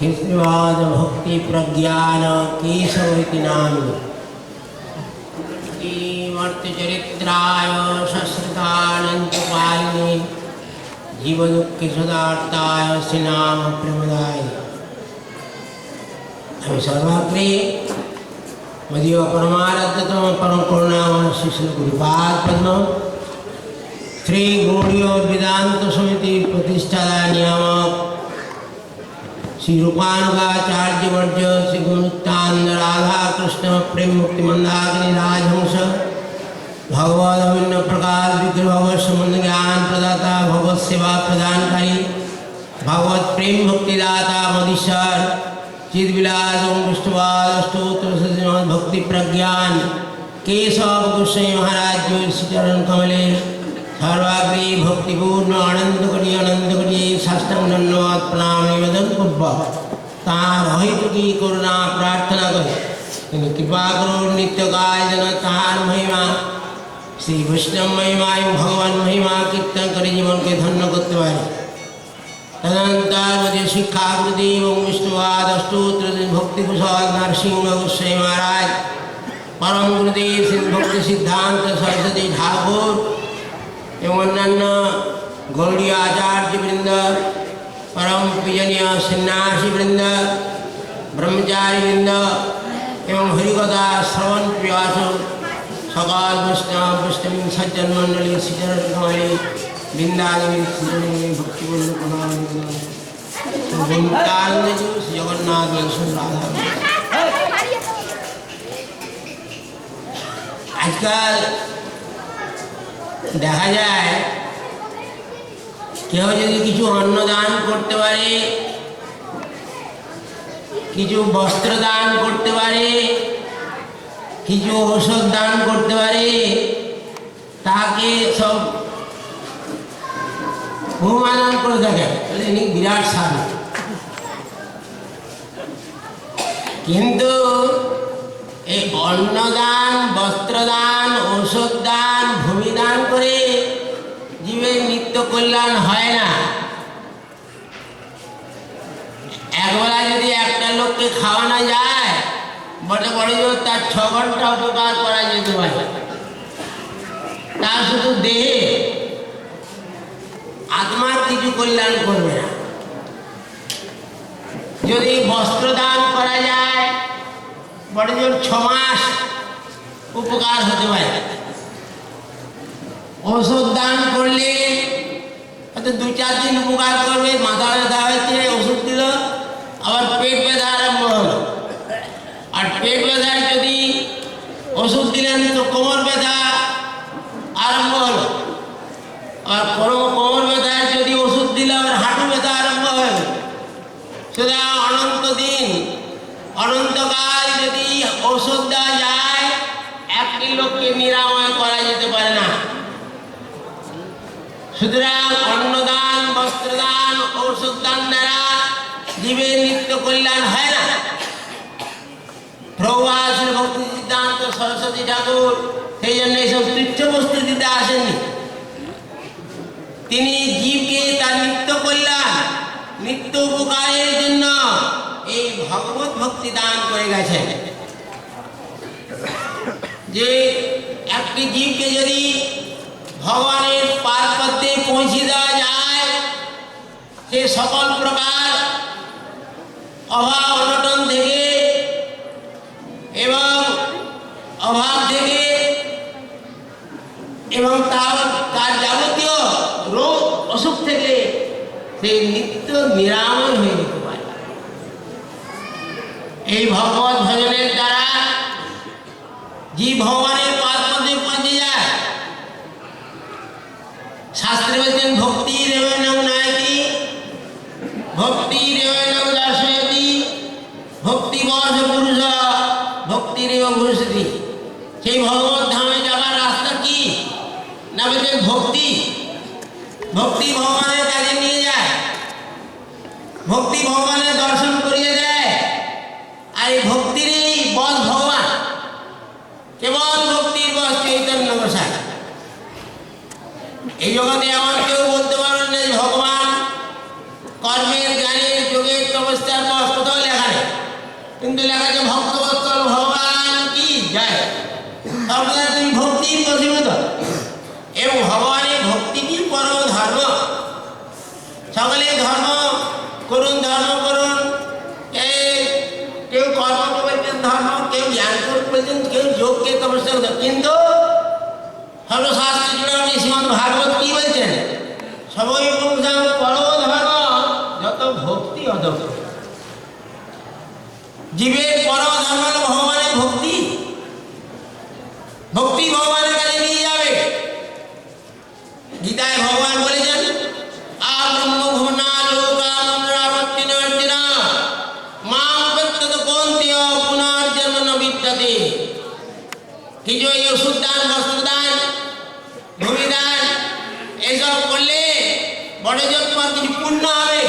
शिववाद भक्ति प्रज्ञान केशव नाम श्रीमर्तचरित्राय सस्तानंतपालिने जीवदुख सुधार्ताय श्रीनाम प्रमदाय हम सर्वाग्रे मदीय परमारतम परम करुणावन शिष्य गुरुपाद पद्म श्री गौड़ियों वेदांत समिति प्रतिष्ठाता नियामक श्री रूपानुगाचार्यवर्य श्री गुणुत्तान राधाकृष्ण प्रेम मुक्ति मंदाग्नि राजहंस भगवद अभिन्न प्रकाश विग्रह समुद्र ज्ञान प्रदाता भगवत सेवा प्रदान करी भगवत प्रेम भक्तिदाता मदिशर चिदविलास ओम विष्णुवाद स्त्रोत्र भक्ति प्रज्ञान केशव गोस्वाई महाराज जो श्री चरण कमलेश সর্বাগ্রী ভক্তিপূর্ণ আনন্দ করি শাস্ত্রম ধন্যবাদ প্রণাম নিবেদন করব তাঁর হইতুকি করুণা প্রার্থনা করে? তিনি কৃপা করুন নিত্যকায় যেন তাঁর মহিমা। শ্রী বৈষ্ণব মহিমা এবং ভগবান মহিমা কীর্তন করে জীবনকে ধন্য করতে পারে। তদন্তর মধ্যে শিক্ষাবৃতি এবং বিষ্ণুবাদ অষ্টুত্র ভক্তিকুশল নরসিংহ গোস্বামী মহারাজ। পরম গুরুদেব শ্রী ভক্তি সিদ্ধান্ত সরস্বতী ঠাকুর এবং অন্যান্য গৌরীয় আচার্যবৃন্দ, পরম পূজনীয় সন্ন্যাসীবৃন্দ, ব্রহ্মচারীবৃন্দ এবং হরিকথা শ্রবণ প্রিয়াস, সকল বৈষ্ণব, বৈষ্ণবী, সজ্জন মণ্ডলী শ্রীচরণ কুমারী বৃন্দাদেবী শ্রীচরণী ভক্তিবল্ল প্রণাম। বৃন্দানন্দ শ্রী জগন্নাথ রাধা। আজকাল দেখা যায় কেউ যদি কিছু অন্নদান করতে পারে কিছু বস্ত্র দান করতে পারে কিছু ঔষধ দান করতে পারে তাকে সব বহুমানন করে থাকে। বলে, ইনি বিরাট সাধু। কিন্তু এই অন্নদান বস্ত্রদান ঔষধ দান ভূমি দান করে জীবের নিত্য হয় না। একবেলা যদি একটা লোককে খাওয়ানো যায়, বটে বড় জোর তার ছ ঘণ্টা উপকার করা যেতে পারে। তার শুধু দেহে। আত্মার কিছু কল্যাণ করবে না। যদি বস্ত্র দান করা যায় বড় জোর ছ মাস উপকার হতে পারে। ওষুধ দান করলে হয়তো দু চার দিন উপকার করবে, মাথা ব্যথা হয়েছে, ওষুধ দিল, আবার পেট ব্যথা আরম্ভ হলো। আর পেট ব্যথার যদি ওষুধ দিলেন, তো কোমর ব্যথা আরম্ভ হলো। আর কোনো কোমর ব্যথার যদি ওষুধ দিলে, আবার হাঁটু ব্যথা আরম্ভ হলো। সুতরাং অনন্ত দিন অনন্তকাল যদি ওষুধ দেওয়া যায় একটি লোককে নিরাময় করা যেতে পারে না। সুতরাং নিত্য কল্যাণ হয় না। শ্রী ভক্তি সিদ্ধান্ত সরস্বতী ঠাকুর সেই জন্য এইসব বস্তু দিতে আসেননি। তিনি জীবকে তার নিত্য কল্যাণ, নিত্য উপকারের জন্য এই ভগবত ভক্তি দান করে গেছেন। যে একটি জীবকে যদি ভগবানের পারপত্যে পৌঁছে দেওয়া যায়, সে সকল প্রকার অভাব অনটন থেকে এবং অভাব থেকে এবং তার তার যাবতীয় রোগ অসুখ থেকে সে নিত্য নিরাময় হয়ে এই ভগবত ভজনের দ্বারা জীব ভগবানের পাদপদে পৌঁছে যায়। শাস্ত্রে বলছেন ভক্তি রেবনং নায়কি ভক্তি রেবনং দর্শয়তি ভক্তি বস পুরুষ ভক্তি রেব ভূষতি সেই ভগবত ধামে যাবার রাস্তা কি না বলছেন ভক্তি ভক্তি ভগবানের কাছে নিয়ে যায়। ভক্তি ভগবানের দর্শন করিয়ে দেয়। আর এই ভগবান। কেবল ভক্তির চৈতন্য গোসাই। এই জগতে কেউ বলতে পারবেন না যে ভগবান কর্মের জ্ঞানের যোগের তপস্যার বস কিন্তু লেখা আছে, ভক্তবৎসল ভগবান কি যায় তুমি ভক্তি প্রতিমত এবং ভগবানের ভক্তি কি পরম ধর্ম। সকলে ধর্ম করুন ধর্ম করুন। কেউ কর্মকে বলছেন ধর্ম, কেউ জ্ঞান করতে বলছেন কেউ যোগকে তপস্যা কিন্তু সর্বশাস্ত্র চূড়ামণি ভাগবত কি বলছেন? সবই পুরুষাং পরম ধর্ম, যত ভক্তি অত জীবের পরম ধর্ম হলো ভগবানের ভক্তি ভক্তি ভগবানের কাছে নিয়ে যাবে গীতায় ভগবান বলেছেন আ ব্রহ্ম ভুবনা লোকা মন্ত্রাবর্তিন অর্জুনা মাম প্রত্যত কন্তীয় পুনর্জন্ম ন বিদ্যতে এই ওষুধ দান বস্ত্র দান ভূমিদান, এসব করলে বড় যোগ তোমার কিছু পুণ্য হবে,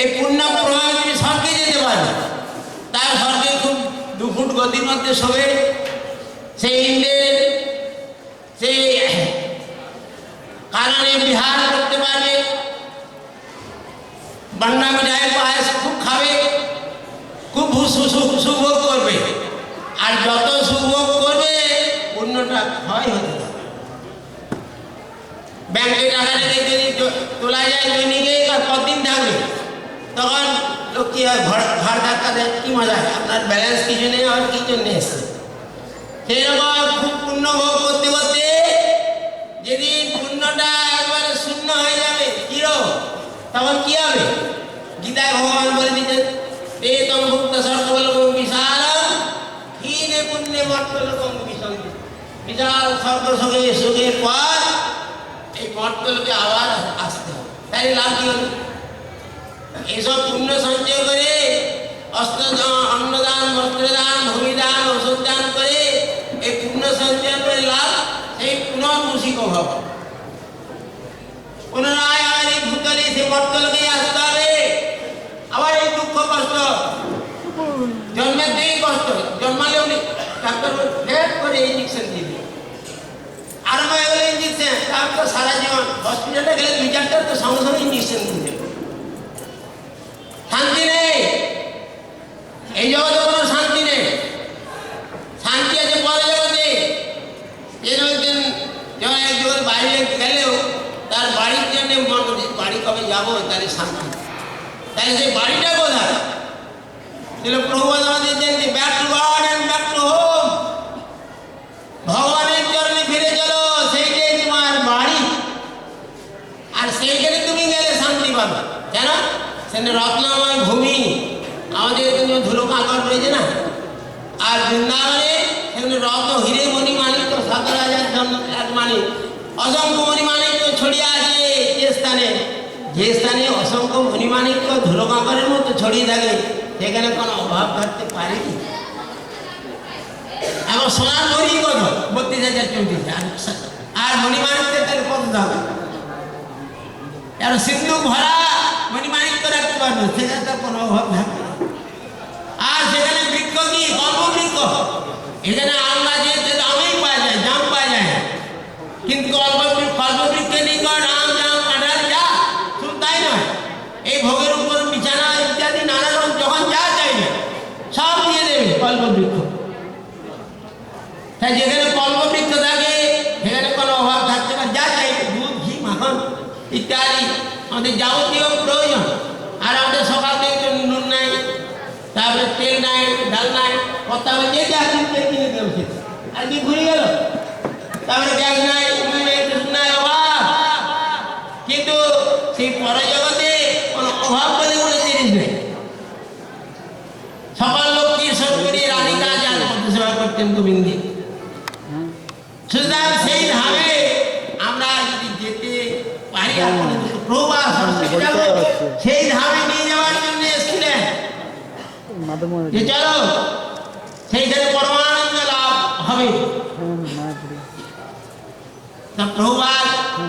এই পুণ্য প্রভাবে তুমি স্বর্গে যেতে পারবে তার স্বর্গে খুব দু ফুট গতির মধ্যে শোবে। সেই ইন্দ্রের সেই কারণে বিহার করতে পারবে। বন্যা মিঠাই পায়েস খুব খাবে, খুব সুভোগ করবে। আর যত সুভোগ করবে পুণ্যটা ক্ষয় হতে ব্যাংকে টাকা রেখে যদি তোলা যায় দৈনিকে আর থাকবে? তখন লোক কি হয় ঘর ঘর ধাক্কা দেয়, কি মজা আপনার ব্যালেন্স কিছু নেই আর কি জন্য এসছে? সেই রকম খুব পুণ্য করতে করতে যেদিন পুণ্যটা একবারে শূন্য হয়ে যাবে কিরো তখন কি হবে? গীতায় ভগবান বলে দিতেন এতম ভুক্ত সর্বলোকম বিশাল ক্ষীণে পুণ্যে মর্তলোকম বিশাল স্বর্গ সুখে সুখের পর এই মর্তলোকে আবার আসতে হবে। তাই লাভ কি হলো? এসব পুণ্য সঞ্চয় করে অস্ত্র দান, অন্নদান বস্ত্রদান ভূমিদান ওষুধ দান করে এই পুণ্য সঞ্চয় করে লাভ সেই পুনর্মূষিক ভাব পুনরায় আবার এই ভূতলে সে মর্তলকেই আসতে হবে। আবার এই দুঃখ কষ্ট। জন্মের থেকেই কষ্ট। জন্মালে উনি ডাক্তার করে ইঞ্জেকশন দিয়ে ইঞ্জেকশন তারপর সারা জীবন হসপিটালে গেলে দুই চারটা তো সঙ্গে সঙ্গে ইঞ্জেকশন দেবে। শান্তি নেই। এই জগতে কোনো শান্তি নেই। শান্তি আছে পরে জগতে। যে একদিন যেমন এক জগৎ বাইরে গেলেও তার বাড়ির জন্য মন বাড়ি কবে যাব তাহলে শান্তি তাহলে সেই বাড়িটা কোথায়? ছিল প্রভুপাদ আমাদের জানতে back to God and back to home ভগবানের চরণে ফিরে চলো সেইটাই তোমার বাড়ি আর সেইখানে তুমি গেলে শান্তি পাবে কেন? সেখানে রত্নময় ভূমি আমাদের এখানে ধুলো কাকড় রয়েছে না? আর বৃন্দাবনে সেখানে রত্ন হিরে মণি মাণিক্য সতেরো হাজার এক মানিক অসংখ্য মণি মাণিক্য ছড়িয়ে আছে যে স্থানে। যে স্থানে অসংখ্য মণি মাণিক্য ধুলো কাকড়ের মতো ছড়িয়ে থাকে, সেখানে কোনো অভাব থাকতে পারে কি? এখন সোনার মণি কত? বত্রিশ হাজার চৌত্রিশ আর মণিমাণিক্যের তাহলে কত দাম? আর সিন্ধু ভরা। মণিমাণিক্য রাখতে পারবে সেখানে তার কোনো অভাব থাকবে আর সেখানে বৃক্ষ কি? কল্পবৃক্ষ এখানে আমরা যেতে দামেই পাওয়া যায়, দাম পাওয়া যায়। কিন্তু কল্পবৃক্ষ কল্পবৃক্ষের নিকট আম জাম কাঁঠাল যা, শুধু তাই নয়, এই ভোগের উপর বিছানা ইত্যাদি নানা রকম যখন যা চাইবে, সব দিয়ে দেবে কল্পবৃক্ষ তাই যেখানে কল্পবৃক্ষ থাকে, সেখানে কোনো অভাব থাকছে না, যা চাই দুধ, ঘি, মাখন ইত্যাদি আমাদের যাবতীয় প্রয়োজন। আর আমাদের সকাল থেকে নুন নাই, তারপরে তেল নাই, ডাল নাই কথা যে যা কিনতে কিনে দেবো। আর কি ঘুরে গেল? তারপরে গ্যাস নাই কিন্তু সেই পরজগতে কোনো অভাব বলে কোনো জিনিস নেই। সকল লোককে সরকারি রাধিকা যান সেবা করতেন গোবিন্দী সুতরাং সেই ধামে আমরা যদি যেতে পারি আপনাদের প্রভা সরস্বতী ঠাকুর সেই ধামে নিয়ে যাওয়ার জন্য এসেছিলেন। যে চলো সেইখানে পরমানন্দ লাভ হবে। তা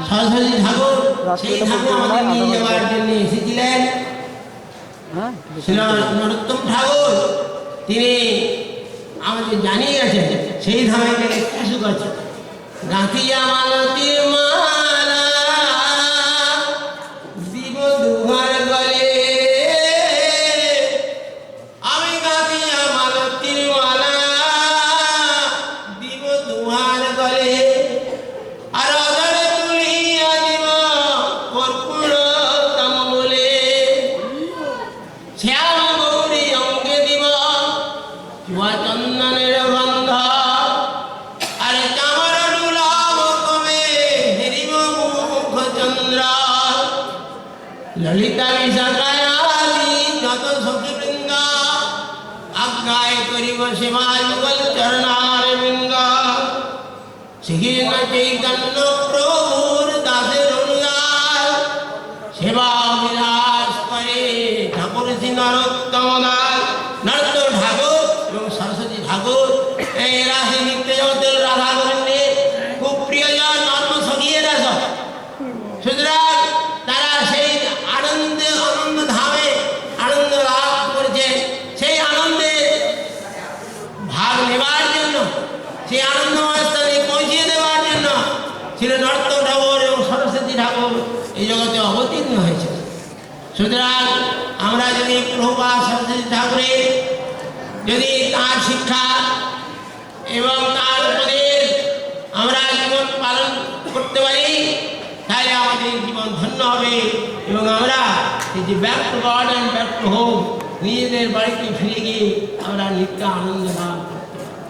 সরস্বতী ঠাকুর সেই ধামে আমাদের নিয়ে যাওয়ার জন্য এসেছিলেন। হ্যাঁ নরোত্তম ঠাকুর তিনি আমাদের জানিয়ে গেছেন সেই ধামে গেলে কি সুখ আছে। গাঁথিয়া মালতীর Sige na kay Ganlopro সুতরাং আমরা যদি প্রভুপা সরস্বতী ঠাকুরের যদি তার শিক্ষা এবং তার উপদেশ আমরা জীবন পালন করতে পারি তাহলে আমাদের জীবন ধন্য হবে এবং আমরা এই যে back to God and back to home নিজেদের বাড়িতে ফিরে গিয়ে আমরা নিত্য আনন্দ লাভ করতে পারি।